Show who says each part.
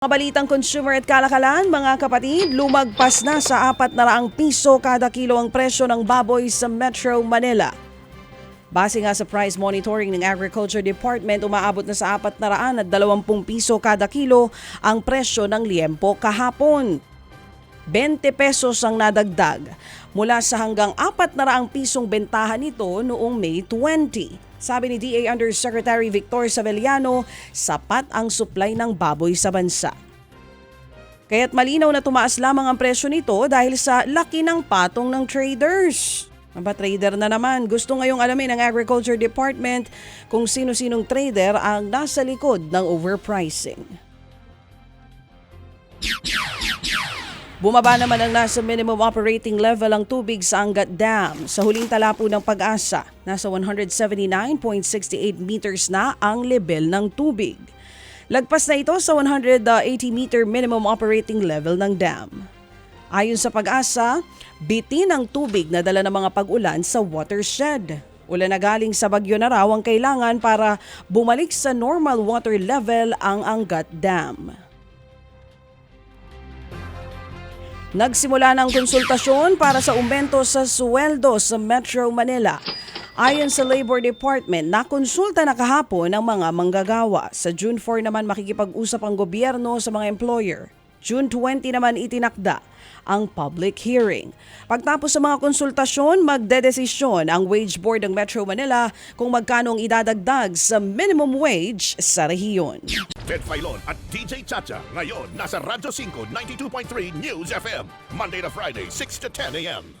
Speaker 1: Mga balitang consumer at kalakalan, mga kapatid, lumagpas na sa apat na raang piso kada kilo ang presyo ng baboy sa Metro Manila. Base nga sa price monitoring ng Agriculture Department, umaabot na sa apat na raan at dalawampung piso kada kilo ang presyo ng liempo kahapon. 20 pesos ang nadagdag mula sa hanggang 4 na raang pisong bentahan nito noong May 20. Sabi ni DA Undersecretary Victor Saveliano, sapat ang supply ng baboy sa bansa. Kaya't malinaw na tumaas lamang ang presyo nito dahil sa laki ng patong ng traders. Aba trader na naman, gusto ngayong alamin ng Agriculture Department kung sino-sinong trader ang nasa likod ng overpricing. Bumaba naman ang nasa minimum operating level ang tubig sa Angat Dam. Sa huling tala po ng pag-asa, nasa 179.68 meters na ang level ng tubig. Lagpas na ito sa 180 meter minimum operating level ng dam. Ayon sa pag-asa, bitin ang tubig na dala ng mga pag-ulan sa watershed. Ulan na galing sa bagyo na raw ang kailangan para bumalik sa normal water level ang Angat Dam. Nagsimula ng konsultasyon para sa umbento sa sweldo sa Metro Manila. Ayon sa Labor Department, nakonsulta na kahapon ang mga manggagawa. Sa June 4 naman makikipag-usap ang gobyerno sa mga employer. June 20 naman itinakda ang public hearing. Pagtapos sa mga konsultasyon, magdedesisyon ang Wage Board ng Metro Manila kung magkano ang idadagdag sa minimum wage sa rehiyon.
Speaker 2: Ted Filon at DJ Chacha. Ngayon, nasa Radyo 5, 92.3 News FM. Monday to Friday, 6 to 10 a.m.